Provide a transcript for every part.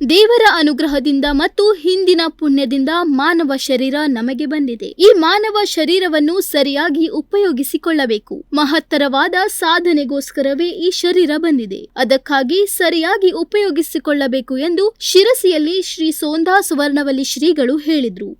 ದೇವರ ಅನುಗ್ರಹದಿಂದ ಮತ್ತು ಹಿಂದಿನ ಪುಣ್ಯದಿಂದ ಮಾನವ ಶರೀರ ನಮಗೆ ಬಂದಿದೆ. ಈ ಮಾನವ ಶರೀರವನ್ನು ಸರಿಯಾಗಿ ಉಪಯೋಗಿಸಿಕೊಳ್ಳಬೇಕು. ಮಹತ್ತರವಾದ ಸಾಧನೆಗೋಸ್ಕರವೇ ಈ ಶರೀರ ಬಂದಿದೆ. ಅದಕ್ಕಾಗಿ ಸರಿಯಾಗಿ ಉಪಯೋಗಿಸಿಕೊಳ್ಳಬೇಕು ಎಂದು ಶಿರಸಿಯಲ್ಲಿ ಶ್ರೀ ಸೋಂದಾ ಸುವರ್ಣವಲ್ಲಿ ಶ್ರೀಗಳು ಹೇಳಿದ್ರು.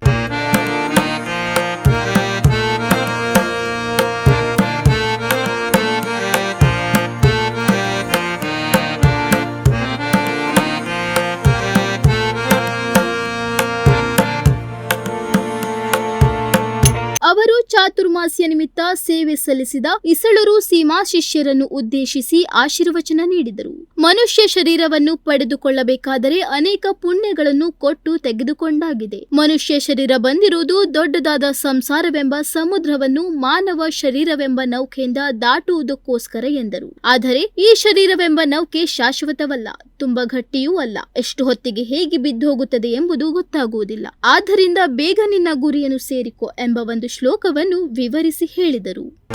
ಅವರು ಚಾತುರ್ಮಾಸ್ಯ ನಿಮಿತ್ತ ಸೇವೆ ಸಲ್ಲಿಸಿದ ಇಸಳರು ಸೀಮಾ ಶಿಷ್ಯರನ್ನು ಉದ್ದೇಶಿಸಿ ಆಶೀರ್ವಚನ ನೀಡಿದರು. ಮನುಷ್ಯ ಶರೀರವನ್ನು ಪಡೆದುಕೊಳ್ಳಬೇಕಾದರೆ ಅನೇಕ ಪುಣ್ಯಗಳನ್ನು ಕೊಟ್ಟು ತೆಗೆದುಕೊಂಡಾಗಿದೆ. ಮನುಷ್ಯ ಶರೀರ ಬಂದಿರುವುದು ದೊಡ್ಡದಾದ ಸಂಸಾರವೆಂಬ ಸಮುದ್ರವನ್ನು ಮಾನವ ಶರೀರವೆಂಬ ನೌಕೆಯಿಂದ ದಾಟುವುದಕ್ಕೋಸ್ಕರ ಎಂದರು. ಆದರೆ ಈ ಶರೀರವೆಂಬ ನೌಕೆ ಶಾಶ್ವತವಲ್ಲ, ತುಂಬಾ ಗಟ್ಟಿಯೂ ಅಲ್ಲ. ಎಷ್ಟು ಹೊತ್ತಿಗೆ ಹೇಗೆ ಬಿದ್ದು ಹೋಗುತ್ತದೆ ಎಂಬುದು ಗೊತ್ತಾಗುವುದಿಲ್ಲ. ಆದ್ದರಿಂದ ಬೇಗ ನಿನ್ನ ಗುರಿಯನ್ನು ಸೇರಿಕೊ ಎಂಬ ಒಂದು ಶ್ಲೋಕವನ್ನು ವಿವರಿಸಿ ಹೇಳಿದರು.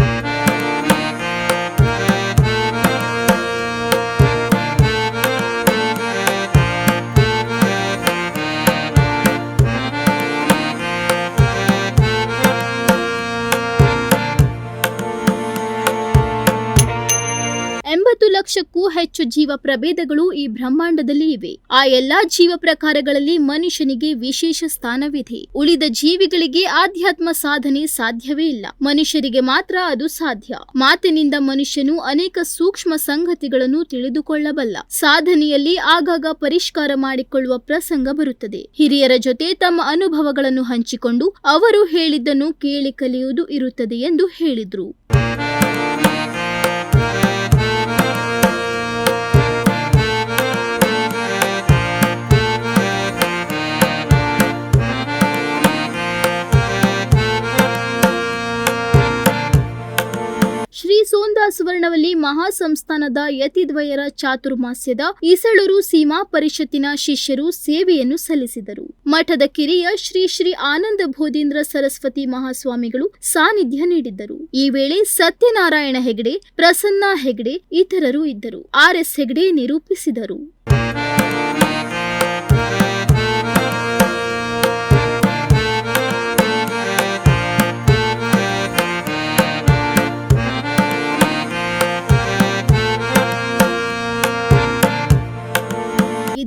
ಎಂಬತ್ತು ಲಕ್ಷಕ್ಕೂ ಹೆಚ್ಚು ಜೀವ ಪ್ರಭೇದಗಳು ಈ ಬ್ರಹ್ಮಾಂಡದಲ್ಲಿ ಇವೆ. ಆ ಎಲ್ಲಾ ಜೀವ ಪ್ರಕಾರಗಳಲ್ಲಿ ಮನುಷ್ಯನಿಗೆ ವಿಶೇಷ ಸ್ಥಾನವಿದೆ. ಉಳಿದ ಜೀವಿಗಳಿಗೆ ಆಧ್ಯಾತ್ಮ ಸಾಧನೆ ಸಾಧ್ಯವೇ ಇಲ್ಲ. ಮನುಷ್ಯರಿಗೆ ಮಾತ್ರ ಅದು ಸಾಧ್ಯ. ಮಾತಿನಿಂದ ಮನುಷ್ಯನು ಅನೇಕ ಸೂಕ್ಷ್ಮ ಸಂಗತಿಗಳನ್ನು ತಿಳಿದುಕೊಳ್ಳಬಲ್ಲ. ಸಾಧನೆಯಲ್ಲಿ ಆಗಾಗ ಪರಿಷ್ಕಾರ ಮಾಡಿಕೊಳ್ಳುವ ಪ್ರಸಂಗ ಬರುತ್ತದೆ. ಹಿರಿಯರ ಜೊತೆ ತಮ್ಮ ಅನುಭವಗಳನ್ನು ಹಂಚಿಕೊಂಡು ಅವರು ಹೇಳಿದ್ದನ್ನು ಕೇಳಿ ಕಲಿಯುವುದು ಇರುತ್ತದೆ ಎಂದು ಹೇಳಿದ್ರು. ಸುವರ್ಣವಲ್ಲಿ ಮಹಾಸಂಸ್ಥಾನದ ಯತಿದ್ವಯರ ಚಾತುರ್ಮಾಸ್ಯದ ಇಸಳೂರು ಸೀಮಾ ಪರಿಷತ್ತಿನ ಶಿಷ್ಯರು ಸೇವೆಯನ್ನು ಸಲ್ಲಿಸಿದರು. ಮಠದ ಕಿರಿಯ ಶ್ರೀ ಶ್ರೀ ಆನಂದ ಬೋಧೀಂದ್ರ ಸರಸ್ವತಿ ಮಹಾಸ್ವಾಮಿಗಳು ಸಾನ್ನಿಧ್ಯ ನೀಡಿದ್ದರು. ಈ ವೇಳೆ ಸತ್ಯನಾರಾಯಣ ಹೆಗಡೆ, ಪ್ರಸನ್ನ ಹೆಗಡೆ ಇತರರು ಇದ್ದರು. ಆರ್ ಎಸ್ ಹೆಗಡೆ ನಿರೂಪಿಸಿದರು.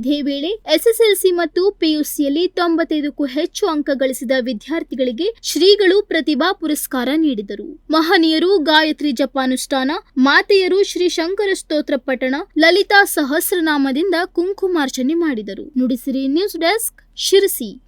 ಇದೇ ವೇಳೆ ಎಸ್ಎಸ್ಎಲ್ಸಿ ಮತ್ತು ಪಿಯುಸಿಯಲ್ಲಿ ತೊಂಬತ್ತೈದಕ್ಕೂ ಹೆಚ್ಚು ಅಂಕ ಗಳಿಸಿದ ವಿದ್ಯಾರ್ಥಿಗಳಿಗೆ ಶ್ರೀಗಳು ಪ್ರತಿಭಾ ಪುರಸ್ಕಾರ ನೀಡಿದರು. ಮಹನೀಯರು ಗಾಯತ್ರಿ ಜಪಾನುಷ್ಠಾನ, ಮಾತೆಯರು ಶ್ರೀ ಶಂಕರ ಸ್ತೋತ್ರ ಪಠಣ, ಲಲಿತಾ ಸಹಸ್ರನಾಮದಿಂದ ಕುಂಕುಮಾರ್ಚನೆ ಮಾಡಿದರು. Nudisiri news desk Sirsi.